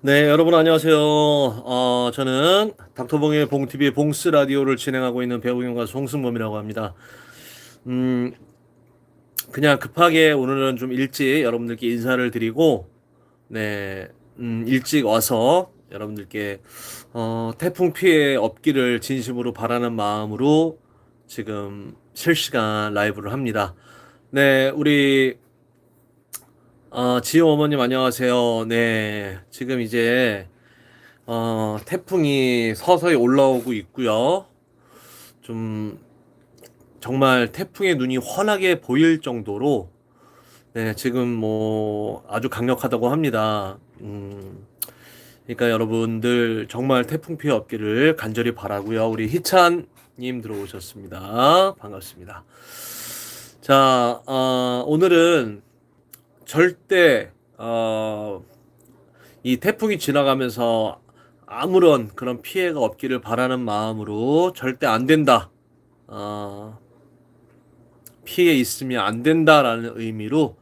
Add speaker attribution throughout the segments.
Speaker 1: 네, 여러분 안녕하세요. 어, 저는 닥터봉의 봉TV의 봉스 라디오를 진행하고 있는 배우 경가 송승범이라고 합니다. 음, 그냥 급하게 오늘은 좀 일찍 여러분들께 인사를 드리고, 네, 음, 일찍 와서 여러분들께 어, 태풍 피해 없기를 진심으로 바라는 마음으로 지금 실시간 라이브를 합니다. 네, 우리 아, 지호 어머님 안녕하세요. 네, 지금 이제 어, 태풍이 서서히 올라오고 있고요. 좀 정말 태풍의 눈이 환하게 보일 정도로 네, 지금 뭐 아주 강력하다고 합니다. 음, 그러니까 여러분들 정말 태풍 피해 없기를 간절히 바라고요. 우리 희찬님 들어오셨습니다. 반갑습니다. 자, 어, 오늘은 절대 어, 이 태풍이 지나가면서 아무런 그런 피해가 없기를 바라는 마음으로 절대 안 된다. 어, 피해 있으면 안 된다라는 의미로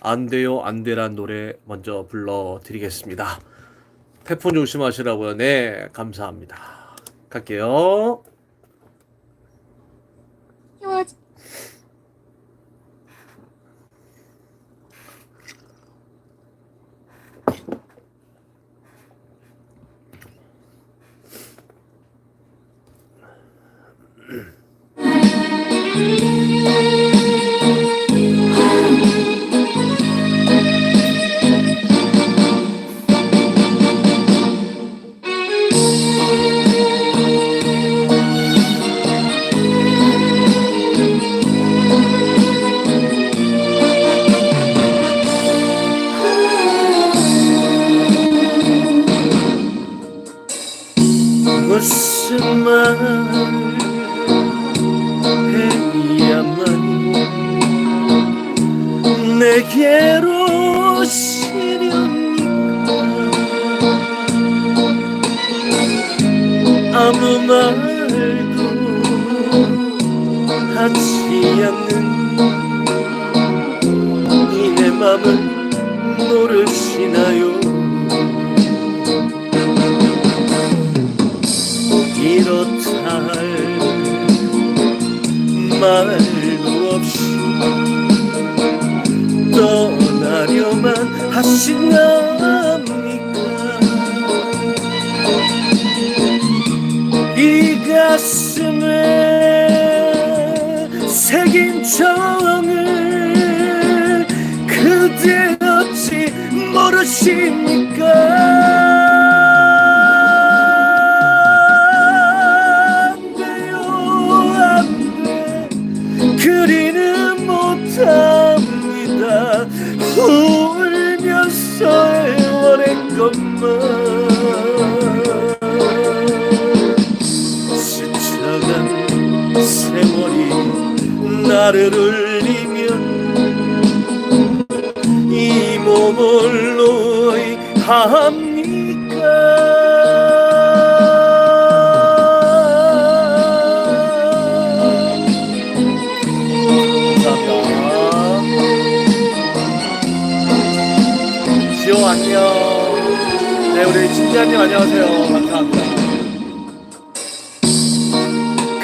Speaker 1: 안 돼요 안 돼란 노래 먼저 불러드리겠습니다. 태풍 조심하시라고요. 네, 감사합니다. 갈게요. 무슨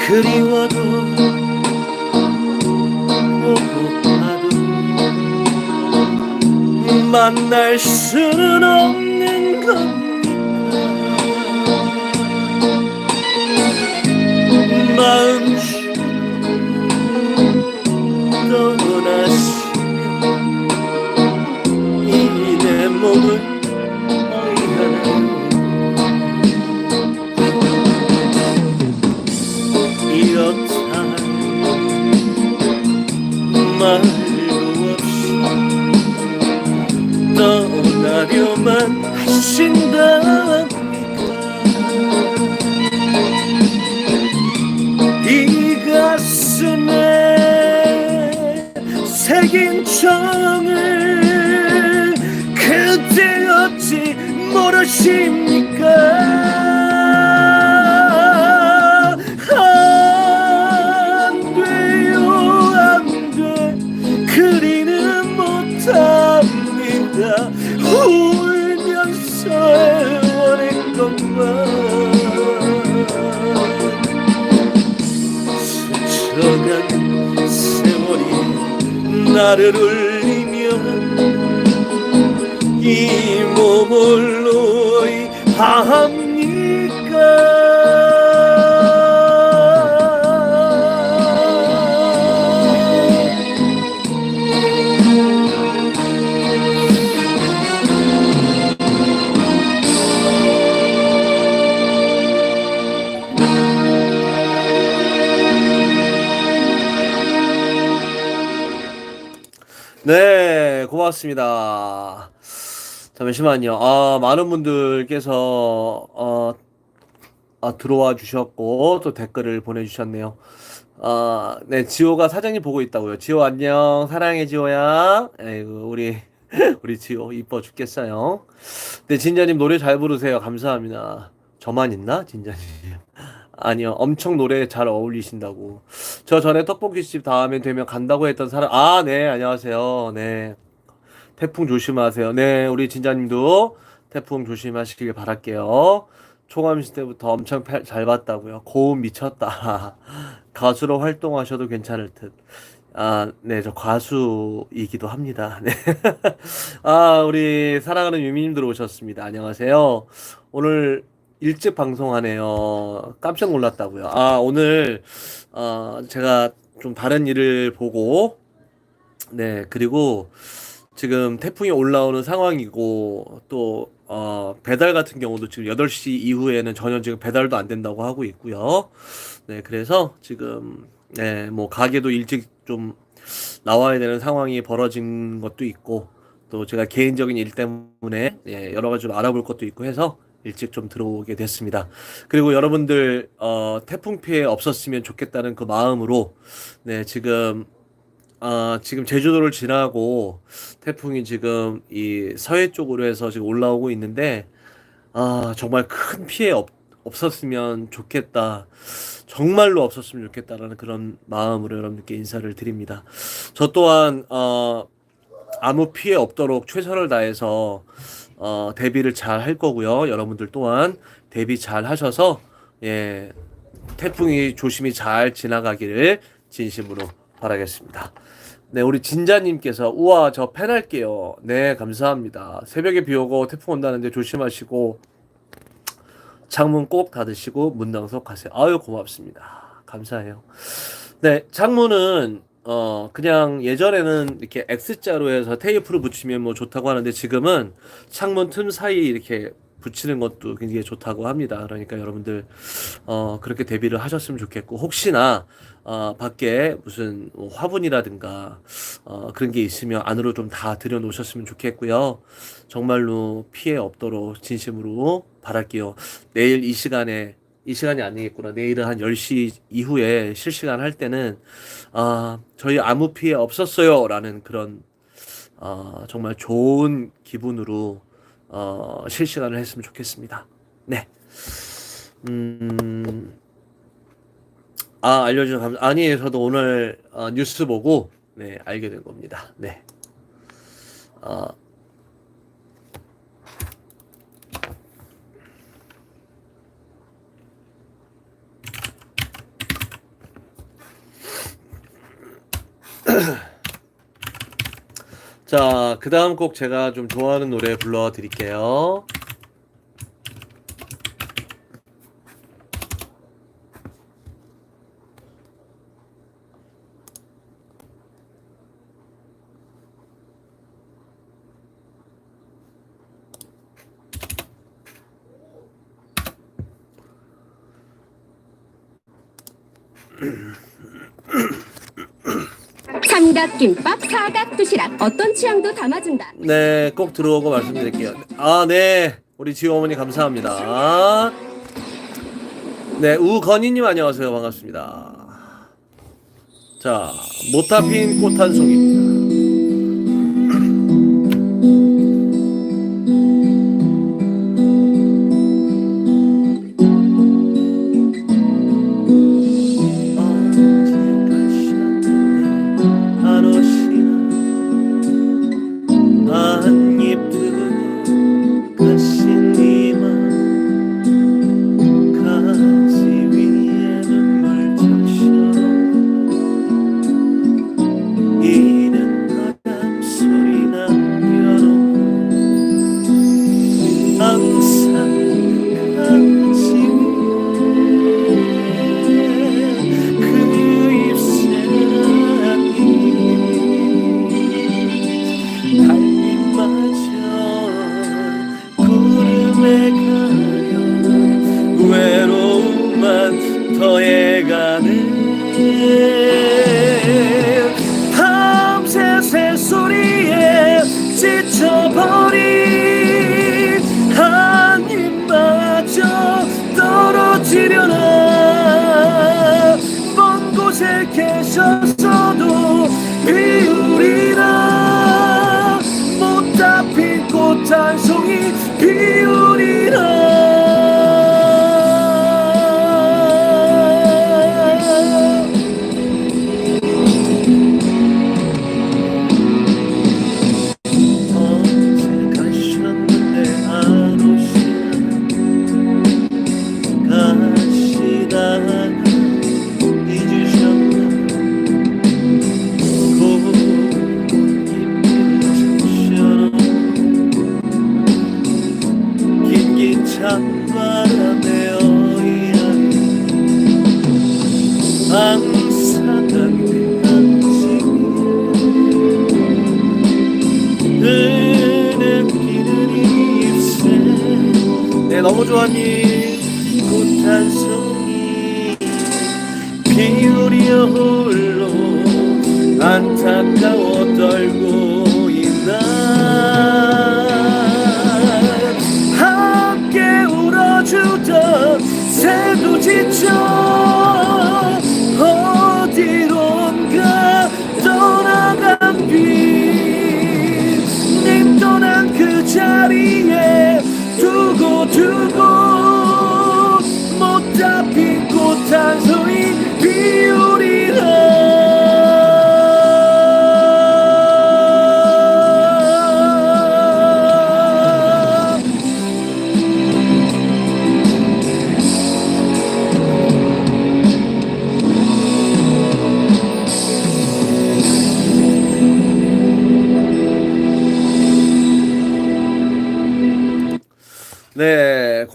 Speaker 1: 그리워도 보고파도 만날 수는 없는 겁니까 마음 떠나시면 이내 몸을 없이 떠나려만 하신답니까 이 가슴에 새긴 정을 그대 어찌 모르십니까 나를 울리며 이 몸을 노이합 고맙습니다. 잠시만요. 아, 많은 분들께서 어, 아, 들어와 주셨고 또 댓글을 보내주셨네요. 아, 네, 지호가 사장님 보고 있다고요. 지호 안녕, 사랑해 지호야. 아이고 우리 우리 지호 이뻐 죽겠어요. 네, 진자님 노래 잘 부르세요. 감사합니다. 저만 있나, 진자님? 아니요, 엄청 노래 잘 어울리신다고. 저 전에 떡볶이집 다음에 되면 간다고 했던 사람. 아, 네, 안녕하세요. 네. 태풍 조심하세요. 네, 우리 진자님도 태풍 조심하시길 바랄게요. 초감시 때부터 엄청 팔- 잘 봤다고요. 고음 미쳤다. 가수로 활동하셔도 괜찮을 듯. 아, 네, 저 가수이기도 합니다. 네. 아, 우리 사랑하는 유미님들 오셨습니다. 안녕하세요. 오늘 일찍 방송하네요. 깜짝 놀랐다고요. 아, 오늘, 어, 제가 좀 다른 일을 보고, 네, 그리고 지금 태풍이 올라오는 상황이고 또 어, 배달 같은 경우도 지금 8시 이후에는 전혀 지금 배달도 안 된다고 하고 있고요. 네, 그래서 지금 네, 뭐 가게도 일찍 좀 나와야 되는 상황이 벌어진 것도 있고 또 제가 개인적인 일 때문에 예, 여러 가지 좀 알아볼 것도 있고 해서 일찍 좀 들어오게 됐습니다. 그리고 여러분들 어, 태풍 피해 없었으면 좋겠다는 그 마음으로 네, 지금 아, 지금 제주도를 지나고 태풍이 지금 이 서해 쪽으로 해서 지금 올라오고 있는데, 아, 정말 큰 피해 없, 없었으면 좋겠다. 정말로 없었으면 좋겠다라는 그런 마음으로 여러분들께 인사를 드립니다. 저 또한, 어, 아무 피해 없도록 최선을 다해서, 어, 대비를 잘 할 거고요. 여러분들 또한 대비 잘 하셔서, 예, 태풍이 조심히 잘 지나가기를 진심으로 바라겠습니다. 네, 우리 진자님께서 우와 저 팬할게요. 네, 감사합니다. 새벽에 비 오고 태풍 온다는데 조심하시고 창문 꼭 닫으시고 문낭석 하세요. 아유 고맙습니다. 감사해요. 네, 창문은 어 그냥 예전에는 이렇게 X자로 해서 테이프로 붙이면 뭐 좋다고 하는데 지금은 창문 틈 사이 이렇게 붙이는 것도 굉장히 좋다고 합니다. 그러니까 여러분들 어 그렇게 대비를 하셨으면 좋겠고 혹시나 어 밖에 무슨 뭐 화분이라든가 어 그런 게 있으면 안으로 좀 다 들여 놓으셨으면 좋겠고요. 정말로 피해 없도록 진심으로 바랄게요. 내일 이 시간에 이 시간이 아니겠구나. 내일은 한 10시 이후에 실시간 할 때는 아, 저희 아무 피해 없었어요 라는 그런 어, 정말 좋은 기분으로 어, 실시간을 했으면 좋겠습니다. 네. 음, 아, 알려주셔서 감, 아니, 저도 오늘 어, 뉴스 보고, 네, 알게 된 겁니다. 네. 어, 자, 그 다음 곡 제가 좀 좋아하는 노래 불러드릴게요.
Speaker 2: 삼각김밥, 사각도시락 어떤 취향도 담아준다.
Speaker 1: 네, 꼭 들어오고 말씀드릴게요. 아, 네. 우리 지호 어머니 감사합니다. 네, 우건희님 안녕하세요. 반갑습니다. 자, 못타 핀 꽃 한 송입니다.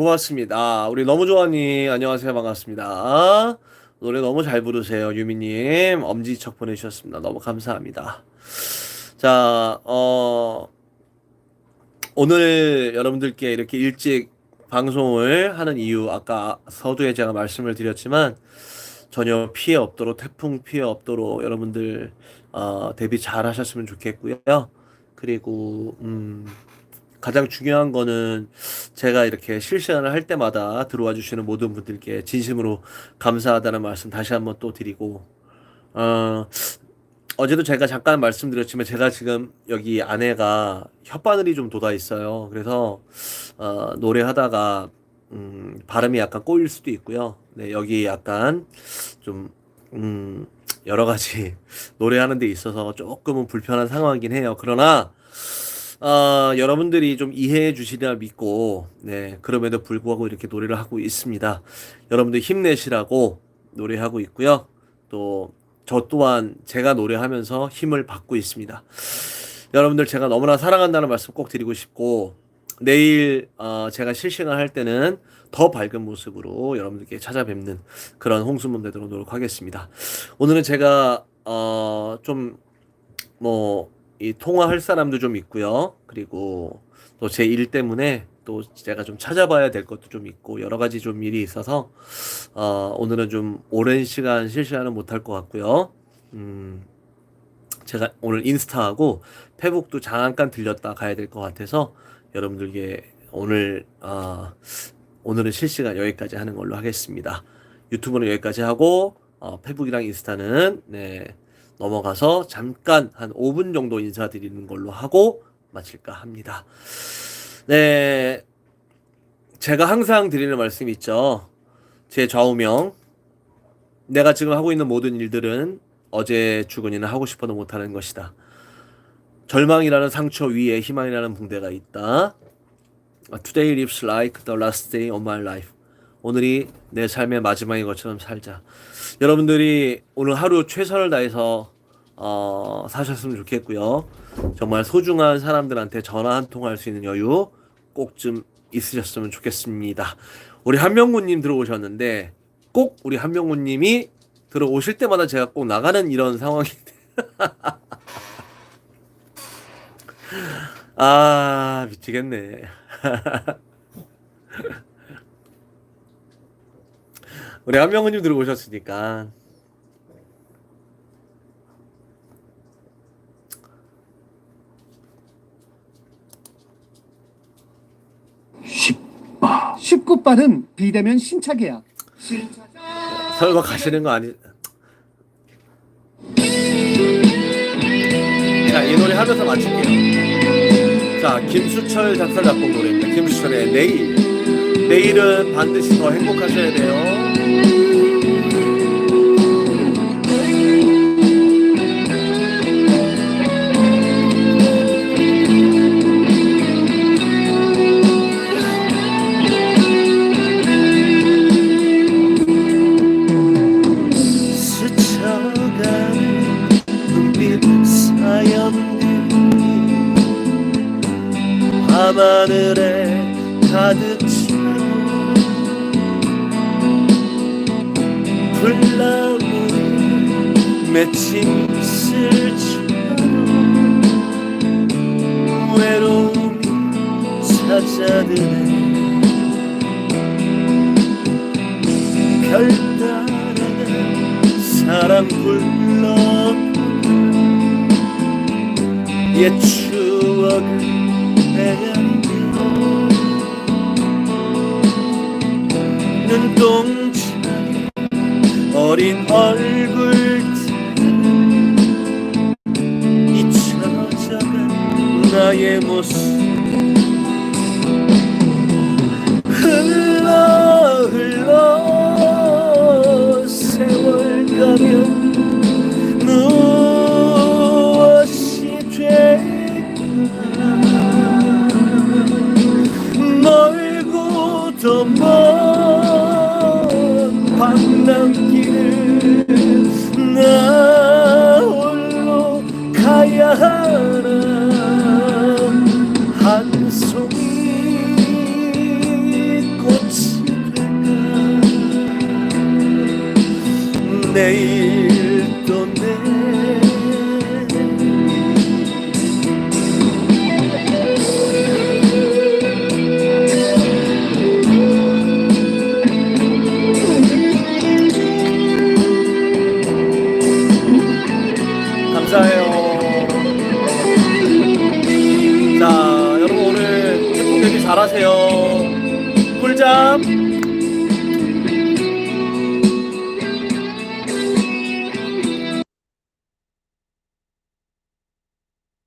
Speaker 1: 고맙습니다. 우리 너무 좋아님, 안녕하세요. 반갑습니다. 노래 너무 잘 부르세요. 유미님, 엄지척 보내주셨습니다. 너무 감사합니다. 자, 어, 오늘 여러분들께 이렇게 일찍 방송을 하는 이유, 아까 서두에 제가 말씀을 드렸지만, 전혀 피해 없도록, 태풍 피해 없도록 여러분들, 어, 대비 잘 하셨으면 좋겠고요. 그리고, 음, 가장 중요한 거는 제가 이렇게 실시간을 할 때마다 들어와 주시는 모든 분들께 진심으로 감사하다는 말씀 다시 한번 또 드리고, 어, 어제도 제가 잠깐 말씀드렸지만 제가 지금 여기 안에가 혓바늘이 좀 돋아 있어요. 그래서, 어, 노래하다가, 음, 발음이 약간 꼬일 수도 있고요. 네, 여기 약간 좀, 음, 여러 가지 노래하는 데 있어서 조금은 불편한 상황이긴 해요. 그러나, 아, 여러분들이 좀 이해해 주시리라 믿고, 네, 그럼에도 불구하고 이렇게 노래를 하고 있습니다. 여러분들 힘내시라고 노래하고 있고요. 또, 저 또한 제가 노래하면서 힘을 받고 있습니다. 여러분들 제가 너무나 사랑한다는 말씀 꼭 드리고 싶고, 내일, 어, 제가 실시간 할 때는 더 밝은 모습으로 여러분들께 찾아뵙는 그런 홍수문 되도록 노력하겠습니다. 오늘은 제가, 어, 좀, 뭐, 이 통화할 사람도 좀 있고요. 그리고 또 제 일 때문에 또 제가 좀 찾아봐야 될 것도 좀 있고 여러 가지 좀 일이 있어서 어, 오늘은 좀 오랜 시간 실시간은 못할 것 같고요. 음, 제가 오늘 인스타하고 페북도 잠깐 들렸다 가야 될 것 같아서 여러분들께 오늘 어, 오늘은 실시간 여기까지 하는 걸로 하겠습니다. 유튜브는 여기까지 하고 어, 페북이랑 인스타는 네. 넘어가서 잠깐 한 5분 정도 인사드리는 걸로 하고 마칠까 합니다. 네. 제가 항상 드리는 말씀이 있죠. 제 좌우명. 내가 지금 하고 있는 모든 일들은 어제 죽은이는 하고 싶어도 못하는 것이다. 절망이라는 상처 위에 희망이라는 붕대가 있다. Today lives like the last day of my life. 오늘이 내 삶의 마지막인 것처럼 살자. 여러분들이 오늘 하루 최선을 다해서 어, 사셨으면 좋겠고요. 정말 소중한 사람들한테 전화 한 통 할 수 있는 여유 꼭 좀 있으셨으면 좋겠습니다. 우리 한명구님 들어오셨는데 꼭 우리 한명구님이 들어오실 때마다 제가 꼭 나가는 이런 상황인데. 아 미치겠네. 우리 한명은님 들어오셨으니까.
Speaker 3: 19바는 비대면 신차계약.
Speaker 1: 설마 가시는 거 아니? 자, 이 노래 하면서 맞출게요. 자, 김수철 작사 작곡 노래입니다. 김수철의 내일. 내일은 반드시 더 행복하셔야 돼요. 찾아드네 별 따라가 사랑 불러 옛 추억을 헤아리며 눈동자에 어린 얼굴 잊혀져간 나의 모습 또내